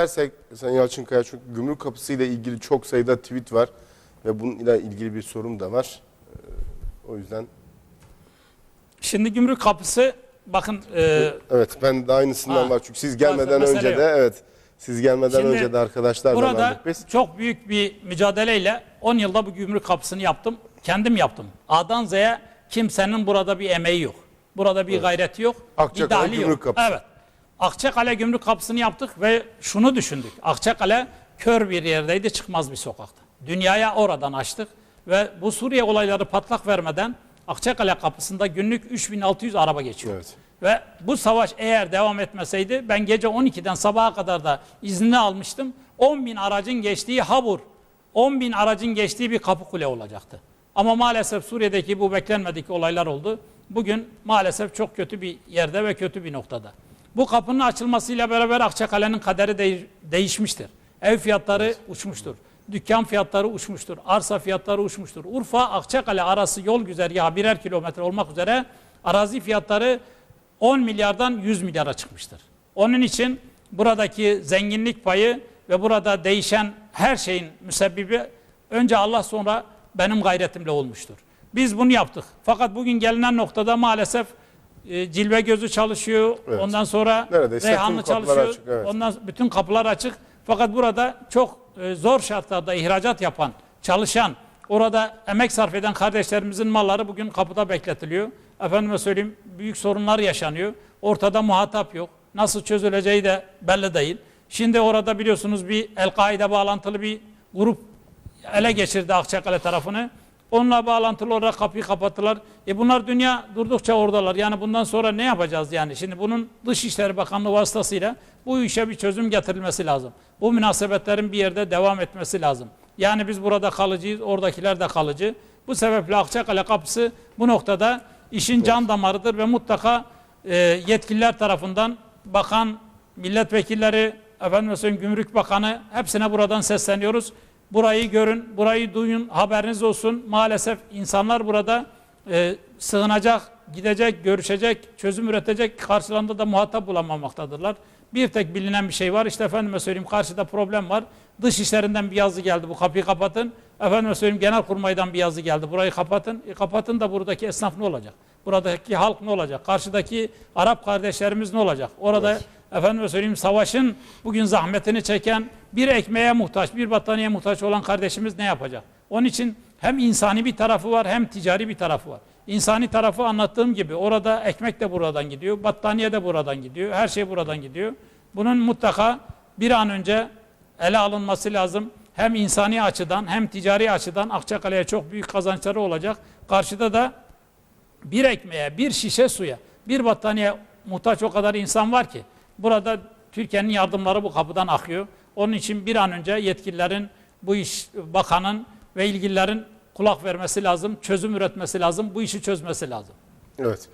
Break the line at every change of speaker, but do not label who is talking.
dersek Sayın Yalçınkaya çünkü gümrük kapısı ile ilgili çok sayıda tweet var ve bununla ilgili bir sorum da var. Ee, O yüzden
Şimdi gümrük kapısı bakın e,
evet ben de aynısından
Ha,
var çünkü siz gelmeden önce
yok.
de evet siz gelmeden
Şimdi
önce de arkadaşlarla
burada
biz.
çok büyük bir mücadeleyle 10 yılda bu gümrük kapısını yaptım. Kendim yaptım. A'dan Z'ye kimsenin burada bir emeği yok. Burada bir gayreti yok. Dahli
Gümrük
yok.
Kapısı.
Evet. Akçakale gümrük kapısını yaptık ve şunu düşündük. Akçakale kör bir yerdeydi çıkmaz bir sokakta. Dünyaya oradan açtık ve bu Suriye olayları patlak vermeden Akçakale kapısında günlük 3600 araba geçiyor.
Evet.
Ve bu savaş eğer devam etmeseydi ben gece 12'den sabaha kadar da izni almıştım. 10 bin aracın geçtiği Habur, 10 bin aracın geçtiği bir kapı kule olacaktı. Ama maalesef Suriye'deki bu beklenmedik olaylar oldu. Bugün maalesef çok kötü bir yerde ve kötü bir noktada. Bu kapının açılmasıyla beraber Akçakale'nin kaderi değiş- değişmiştir. Ev fiyatları uçmuştur. Dükkan fiyatları uçmuştur. Arsa fiyatları uçmuştur. Urfa Akçakale arası yol güzergahı birer kilometre olmak üzere arazi fiyatları 10 milyardan 100 milyara çıkmıştır. Onun için buradaki zenginlik payı ve burada değişen her şeyin müsebbibi önce Allah sonra benim gayretimle olmuştur. Biz bunu yaptık. Fakat bugün gelinen noktada maalesef e, cilve gözü çalışıyor.
Evet.
Ondan sonra
Neredeyse
Reyhanlı çalışıyor.
açık, evet.
Ondan bütün kapılar açık. Fakat burada çok e, zor şartlarda ihracat yapan, çalışan, orada emek sarf eden kardeşlerimizin malları bugün kapıda bekletiliyor. Efendime söyleyeyim büyük sorunlar yaşanıyor. Ortada muhatap yok. Nasıl çözüleceği de belli değil. Şimdi orada biliyorsunuz bir El-Kaide bağlantılı bir grup ele geçirdi Akçakale tarafını. Onunla bağlantılı olarak kapıyı kapattılar. E bunlar dünya durdukça oradalar. Yani bundan sonra ne yapacağız yani? Şimdi bunun Dışişleri Bakanlığı vasıtasıyla bu işe bir çözüm getirilmesi lazım. Bu münasebetlerin bir yerde devam etmesi lazım. Yani biz burada kalıcıyız, oradakiler de kalıcı. Bu sebeple Akçakale kapısı bu noktada işin can damarıdır ve mutlaka e, yetkililer tarafından bakan, milletvekilleri, efendim söyleyeyim Gümrük Bakanı hepsine buradan sesleniyoruz. Burayı görün, burayı duyun, haberiniz olsun. Maalesef insanlar burada e, sığınacak, gidecek, görüşecek, çözüm üretecek karşılarında da muhatap bulamaktadırlar. Bir tek bilinen bir şey var. İşte efendime söyleyeyim karşıda problem var. Dış işlerinden bir yazı geldi. Bu kapıyı kapatın. Efendime söyleyeyim genelkurmaydan bir yazı geldi. Burayı kapatın. E, kapatın da buradaki esnaf ne olacak? Buradaki halk ne olacak? Karşıdaki Arap kardeşlerimiz ne olacak? Orada efendime söyleyeyim savaşın bugün zahmetini çeken bir ekmeğe muhtaç, bir battaniyeye muhtaç olan kardeşimiz ne yapacak? Onun için hem insani bir tarafı var hem ticari bir tarafı var. İnsani tarafı anlattığım gibi orada ekmek de buradan gidiyor, battaniye de buradan gidiyor, her şey buradan gidiyor. Bunun mutlaka bir an önce ele alınması lazım. Hem insani açıdan hem ticari açıdan Akçakale'ye çok büyük kazançları olacak. Karşıda da bir ekmeğe, bir şişe suya, bir battaniye muhtaç o kadar insan var ki. Burada Türkiye'nin yardımları bu kapıdan akıyor. Onun için bir an önce yetkililerin, bu iş bakanın ve ilgililerin kulak vermesi lazım, çözüm üretmesi lazım, bu işi çözmesi lazım.
Evet.